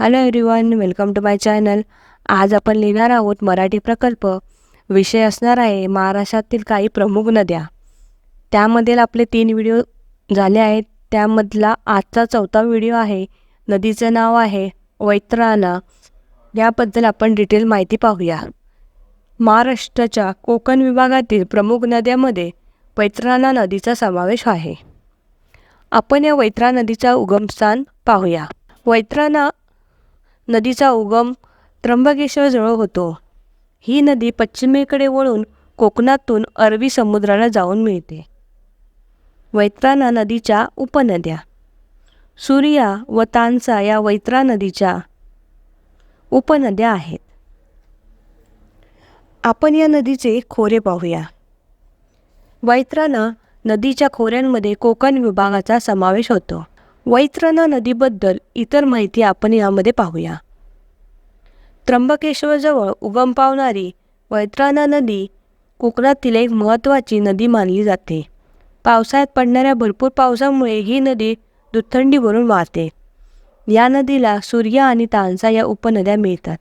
Hello everyone welcome to my channel आज आपण लिहिणार आहोत मराठी प्रकल्प. विषय असणार आहे महाराष्ट्रातील काही प्रमुख नद्या. त्यामधील आपले तीन व्हिडिओ झाले आहेत. त्यामधला आजचा चौथा व्हिडिओ आहे. नदीचं नाव आहे वैतराणा. याबद्दल आपण डिटेल माहिती पाहूया. महाराष्ट्राच्या कोकण विभागातील प्रमुख नद्यामध्ये वैतराणा नदीचा समावेश आहे. आपण या वैत्रा नदीचा उगमस्थान पाहूया. वैतराणा नदीचा उगम त्र्यंबकेश्वरजवळ होतो. ही नदी पश्चिमेकडे वळून कोकणातून अरबी समुद्राला जाऊन मिळते. वैत्राना नदीच्या उपनद्या. सूर्या व तानसा या वैत्रा नदीच्या उपनद्या आहेत. आपण या नदीचे खोरे पाहूया. वैतराणा नदीच्या खोऱ्यांमध्ये कोकण विभागाचा समावेश होतो. वैतरणा नदीबद्दल इतर माहिती आपण यामध्ये पाहूया. त्र्यंबकेश्वरजवळ उगम पावणारी वैतरणा नदी कोकणातील एक महत्त्वाची नदी मानली जाते. पावसाळ्यात पडणाऱ्या भरपूर पावसामुळे ही नदी दुथंडी भरून वाहते. या नदीला सूर्य आणि तानसा या उपनद्या मिळतात.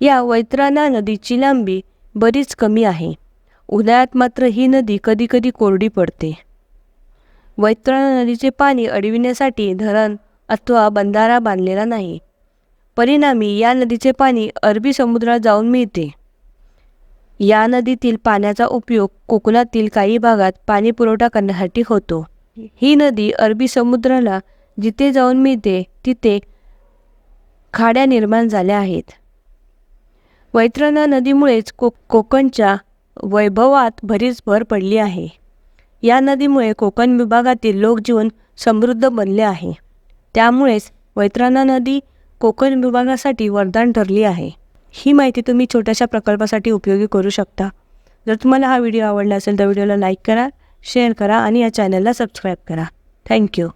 या वैतरणा नदीची लांबी बरीच कमी आहे. उन्हाळ्यात मात्र ही नदी कधीकधी कोरडी पडते. वैतरणा नदीचे पाणी अडविण्यासाठी धरण अथवा बंधारा बांधलेला नाही. परिणामी या नदीचे पाणी अरबी समुद्रात जाऊन मिळते. या नदीतील पाण्याचा उपयोग कोकणातील काही भागात पाणी पुरवठा करण्यासाठी होतो. ही नदी अरबी समुद्राला जिथे जाऊन मिळते तिथे खाड्या निर्माण झाल्या आहेत. वैतरणा नदीमुळेच को कोकणच्या वैभवात भरीच भर पडली आहे. या नदीमुळे कोकण विभागातील लोकजीवन समृद्ध बनले आहे. त्यामुळेच वैतरणा नदी कोकण विभागासाठी वरदान ठरली आहे. ही माहिती तुम्ही छोट्याशा प्रकल्पासाठी उपयोगी करू शकता. जर तुम्हाला हा व्हिडिओ आवडला असेल तर व्हिडिओला लाईक करा शेअर करा आणि या चॅनलला सबस्क्राईब करा. थँक्यू.